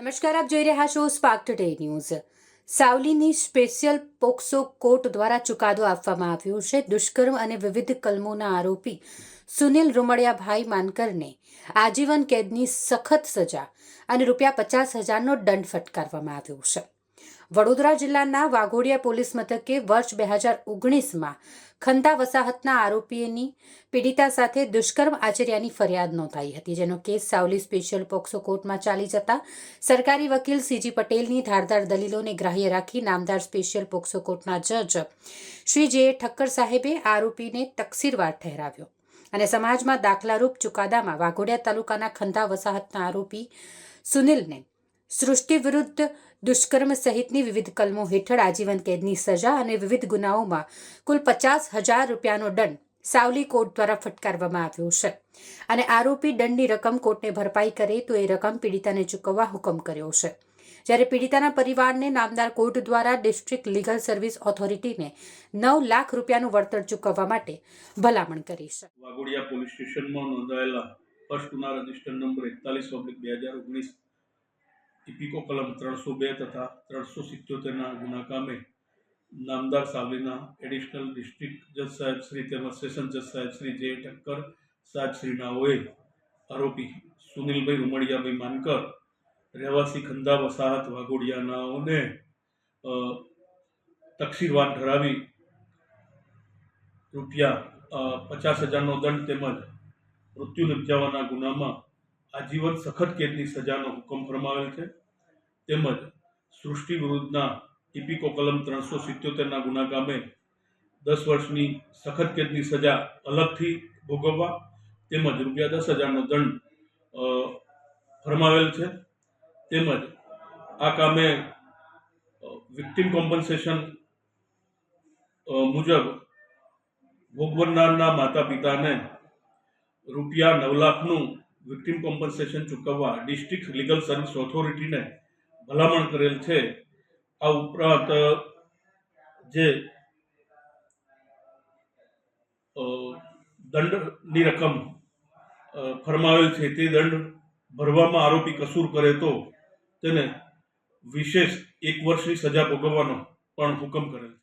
નમસ્કાર, આપ જોઈ રહ્યા છો સ્પાર્ક ટુડે ન્યૂઝ સાવલીની સ્પેશિયલ પોક્સો કોર્ટ દ્વારા ચુકાદો આપવામાં આવ્યો છે. દુષ્કર્મ અને વિવિધ કલમોના આરોપી સુનિલ રૂમડિયાભાઈ માનકરને આજીવન કેદની સખત સજા અને રૂપિયા પચાસ હજારનો દંડ ફટકારવામાં આવ્યો છે. વડોદરા જિલ્લાના વાઘોડિયા પોલીસ મથકે વર્ષ બે હજાર ઓગણીસમાં ખંતા વસાહતના આરોપીની પીડિતા સાથે દુષ્કર્મ આચર્યાની ફરિયાદ નોંધાઈ હતી, જેનો કેસ સાવલી સ્પેશિયલ પોક્સો કોર્ટમાં ચાલી જતા સરકારી વકીલ સીજી પટેલની ધારદાર દલીલોને ગ્રાહ્ય રાખી નામદાર સ્પેશિયલ પોક્સો કોર્ટના જજ શ્રી જે ઠક્કર સાહેબે આરોપીને તકસીરવાર ઠહેરાવ્યો અને સમાજમાં દાખલારૂપ ચુકાદામાં વાઘોડિયા તાલુકાના ખંતા વસાહતના આરોપી સુનિલને સૃષ્ટિ વિરુદ્ધ દુષ્કર્મ સહિતની વિવિધ કલમો હેઠળ આજીવન કેદની સજા અને વિવિધ ગુનાઓમાં કુલ પચાસ હજાર રૂપિયાનો દંડ સાવલી કોર્ટ દ્વારા ફટકારવામાં આવ્યો છે. અને આરોપી દંડની રકમ કોર્ટને ભરપાઈ કરે તો એ રકમ પીડિતાને ચૂકવવા હુકમ કર્યો છે. જ્યારે પીડિતાના પરિવારને નામદાર કોર્ટ દ્વારા ડિસ્ટ્રિક્ટ લીગલ સર્વિસ ઓથોરિટીને નવ લાખ રૂપિયાનું વળતર ચૂકવવા માટે ભલામણ કરી છે. વાઘોડિયા પોલીસ સ્ટેશનમાં નોંધાયેલા ફર્સ્ટ ગુના રજિસ્ટર નંબર એકતાલીસ ઓગણીસ ઇપિકો કલમ ત્રણસો બે તથા ત્રણસો સિત્યોતેરના ગુના કામે નામદાર સાવલીના એડિશનલ ડિસ્ટ્રિક્ટ જજ સાહેબ શ્રી તેમજ સેશન જજ સાહેબ શ્રી જે ઠક્કર સાહેબ શ્રીનાઓએ આરોપી સુનિલભાઈ ઉમળિયાભાઈ માનકર, રહેવાસી ખંદા વસાહત વાઘોડિયાનાઓને તકસીરવાન ઠરાવી રૂપિયા પચાસ હજારનો દંડ તેમજ મૃત્યુ નિપજાવવાના ગુનામાં આજીવન સખત કેદની સજાનો હુકમ ફરમાવેલ છે. તેમજ સૃષ્ટિ વિરુદ્ધના ઇપિકો કલમ ત્રણસો સિત્યોતેરના ગુના કામે દસ વર્ષની સખત કેદની સજા અલગથી ભોગવવા તેમજ રૂપિયા દસ હજારનો દંડ ફરમાવેલ છે. તેમજ આ કામે વિક્ટિમ કોમ્પન્સેશન મુજબ ભોગવનારના માતા પિતાને રૂપિયા નવ લાખનું વિક્ટિમ કોમ્પન્સેશન ચૂકવવા ડિસ્ટ્રિક્ટ લીગલ સર્વિસ ઓથોરિટીને ભલામણ કરેલ છે. આ ઉપરાંત, જે દંડની રકમ ફરમાવેલ છે તે દંડ ભરવામાં આરોપી કસૂર કરે તો તેને વિશેષ એક વર્ષની સજા ભોગવવાનો પણ હુકમ કરેલ છે.